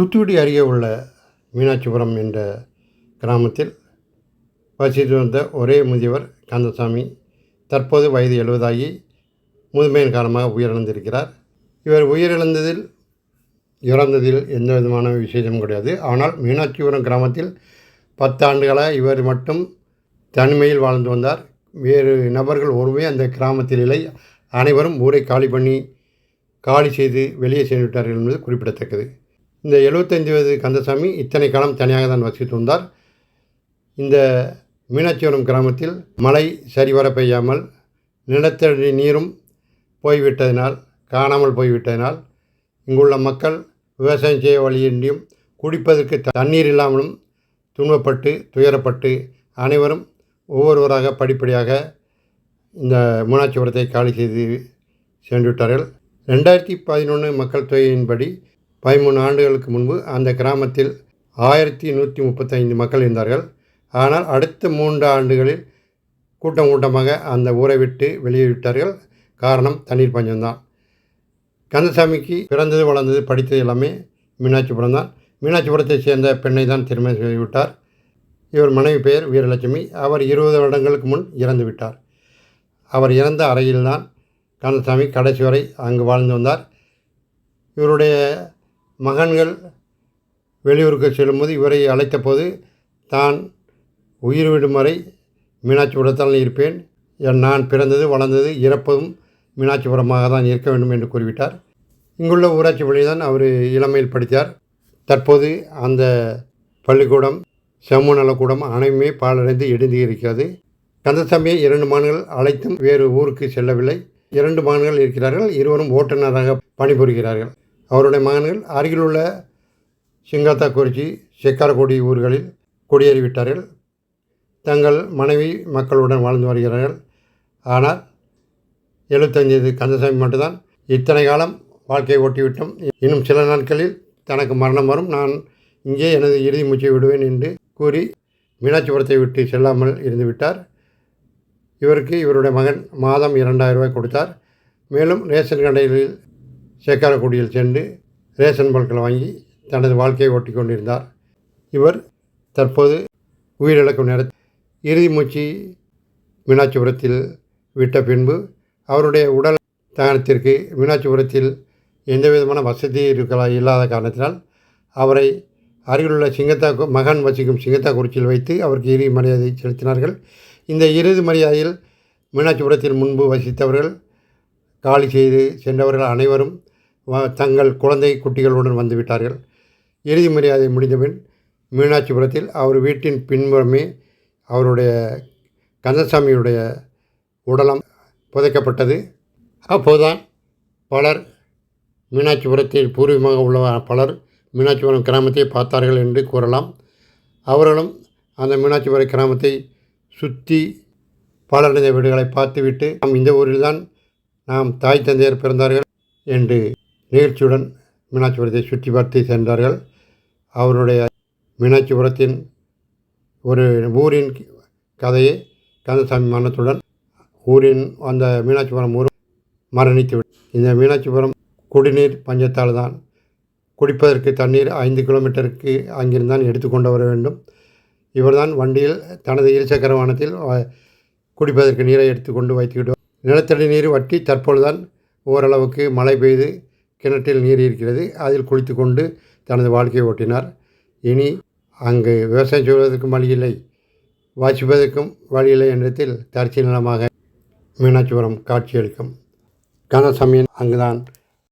தூத்துக்குடி அருகே உள்ள மீனாட்சிபுரம் என்ற கிராமத்தில் வசித்து வந்த ஒரே முதியவர் கந்தசாமி தற்போது வயது எழுபதாகி முதுமையின் காரணமாக உயிரிழந்திருக்கிறார். இவர் உயிரிழந்ததில் இறந்ததில் எந்த விதமான விசேஷமும் கிடையாது. ஆனால் மீனாட்சிபுரம் கிராமத்தில் பத்து ஆண்டுகளாக இவர் மட்டும் தனிமையில் வாழ்ந்து வந்தார். வேறு நபர்கள் ஒருமே அந்த கிராமத்தில் இல்லை. அனைவரும் ஊரை காலி பண்ணி காலி செய்து வெளியே சென்று விட்டார்கள் என்பது குறிப்பிடத்தக்கது. இந்த எழுபத்தைந்து வயது கந்தசாமி இத்தனை காலம் தனியாக தான் வசித்து வந்தார். இந்த மீனாட்சிபுரம் கிராமத்தில் மழை சரிவர பெய்யாமல் நிலத்தடி நீரும் போய்விட்டதினால் காணாமல் போய்விட்டதினால் இங்குள்ள மக்கள் விவசாயம் செய்ய வழியின்றியும் குடிப்பதற்கு தண்ணீர் இல்லாமலும் துன்பப்பட்டு துயரப்பட்டு அனைவரும் ஒவ்வொருவராக படிப்படியாக இந்த மீனாட்சிபுரத்தை காலி செய்து சென்று விட்டார்கள் ரெண்டாயிரத்தி பதினொன்று மக்கள் தொகையின்படி பதிமூணு ஆண்டுகளுக்கு முன்பு அந்த கிராமத்தில் ஆயிரத்தி நூற்றி முப்பத்தைந்து மக்கள் இருந்தார்கள். ஆனால் அடுத்த மூன்று ஆண்டுகளில் கூட்டம் கூட்டமாக அந்த ஊரை விட்டு வெளியேவிட்டார்கள் காரணம் தண்ணீர் பஞ்சம்தான். கந்தசாமிக்கு பிறந்தது வளர்ந்தது படித்தது எல்லாமே மீனாட்சிபுரம் தான். மீனாட்சிபுரத்தை சேர்ந்த பெண்ணை தான் திருமணம் செய்துவிட்டார். இவர் மனைவி பெயர் வீரலட்சுமி. அவர் இருபது வருடங்களுக்கு முன் இறந்து விட்டார். அவர் இறந்த அறையில்தான் கந்தசாமி கடைசி வரை அங்கு வாழ்ந்து வந்தார். இவருடைய மகன்கள் வெளியூருக்கு செல்லும்போது இவரை அழைத்த போது தான் உயிர் விடும் வரை மீனாட்சிபுரத்தால் இருப்பேன். என் நான் பிறந்தது வளர்ந்தது இறப்பதும் மீனாட்சிபுரமாக தான் இருக்க வேண்டும் என்று கூறிவிட்டார். இங்குள்ள ஊராட்சி பள்ளிதான் அவர் இளமையில் படித்தார். தற்போது அந்த பள்ளிக்கூடம் சமூக நலக்கூடம் அனைவுமே பாலடைந்து இடிந்து இருக்கிறது கந்தசாமியை இரண்டு மான்கள் அழைத்தும் வேறு ஊருக்கு செல்லவில்லை. இரண்டு மான்கள் இருக்கிறார்கள். இருவரும் ஓட்டுநராக பணிபுரிகிறார்கள். அவருடைய மகன்கள் அருகிலுள்ள சிங்காத்தாக்குறிச்சி செக்காரக்குடி ஊர்களில் குடியேறிவிட்டார்கள். தங்கள் மனைவி மக்களுடன் வாழ்ந்து வருகிறார்கள். ஆனால் எழுபத்தஞ்சது கந்தசாமி மட்டும்தான். இத்தனை காலம் வாழ்க்கையை ஓட்டிவிட்டோம். இன்னும் சில நாட்களில் தனக்கு மரணம் வரும். நான் இங்கே எனது இறுதி மூச்சை விடுவேன் என்று கூறி மீனாட்சிபுரத்தை விட்டு செல்லாமல் இருந்துவிட்டார் இவருக்கு இவருடைய மகன் மாதம் இரண்டாயிரம் ரூபாய் கொடுத்தார். மேலும் ரேஷன் கடைகளில் சேக்காரக்குடியில் சென்று ரேஷன் பொருட்களை வாங்கி தனது வாழ்க்கையை ஓட்டி கொண்டிருந்தார். இவர் தற்போது உயிரிழக்கும் நேரத்தில் இறுதி மூச்சு மீனாட்சிபுரத்தில் விட்ட பின்பு அவருடைய உடல் தகனத்திற்கு மீனாட்சிபுரத்தில் எந்த விதமான வசதி இருக்கலாம் இல்லாத காரணத்தினால் அவரை அருகிலுள்ள சிங்கத்தா மகன் வசிக்கும் சிங்கத்தா குறிச்சியில் வைத்து அவருக்கு இறுதி மரியாதை செலுத்தினார்கள். இந்த இறுதி மரியாதையில் மீனாட்சிபுரத்தில் முன்பு வசித்தவர்கள் காலி செய்து சென்றவர்கள் அனைவரும் தங்கள் குழந்தை குட்டிகளுடன் வந்துவிட்டார்கள் இறுதி மரியாதை முடிந்தபின் மீனாட்சிபுரத்தில் அவர் வீட்டின் பின்புறமே அவருடைய கந்தசாமியுடைய உடலம் புதைக்கப்பட்டது. அப்போதுதான் பலர் மீனாட்சிபுரத்தில் பூர்வீகமாக உள்ள பலர் மீனாட்சிபுரம் கிராமத்தை பார்த்தார்கள் என்று கூறலாம். அவர்களும் அந்த மீனாட்சிபுரம் கிராமத்தை சுற்றி பாலடைந்த வீடுகளை பார்த்துவிட்டு நாம் இந்த ஊரில்தான் நாம் தாய் தந்தையர் பிறந்தார்கள் என்று நிகழ்ச்சியுடன் மீனாட்சிபுரத்தை சுற்றி பார்த்து சென்றார்கள். அவருடைய மீனாட்சிபுரத்தின் ஒரு ஊரின் கதையை கந்தசாமி மரணத்துடன் ஊரின் அந்த மீனாட்சிபுரம் ஊர் மரணித்து இந்த மீனாட்சிபுரம் குடிநீர் பஞ்சத்தால் தான் குடிப்பதற்கு தண்ணீர் ஐந்து கிலோமீட்டருக்கு அங்கிருந்தான் எடுத்துக்கொண்டு வர வேண்டும். இவர்தான் வண்டியில் தனது இருசக்கர வாகனத்தில் குடிப்பதற்கு நீரை எடுத்துக்கொண்டு வைத்துக்கிட்டு நிலத்தடி நீர் வற்றி தற்பொழுதுதான் ஓரளவுக்கு மழை பெய்து கிணற்றில் நீர் இருக்கிறது. அதில் குளித்து கொண்டு தனது வாழ்க்கையை ஓட்டினார். இனி அங்கு விவசாயம் செய்வதற்கும் வழி இல்லை. வாசிப்பதற்கும் வழி இல்லை என்றத்தில் தரிசி நிலமாக மீனாட்சிபுரம் காட்சியளிக்கும். கனசமயம் அங்குதான்.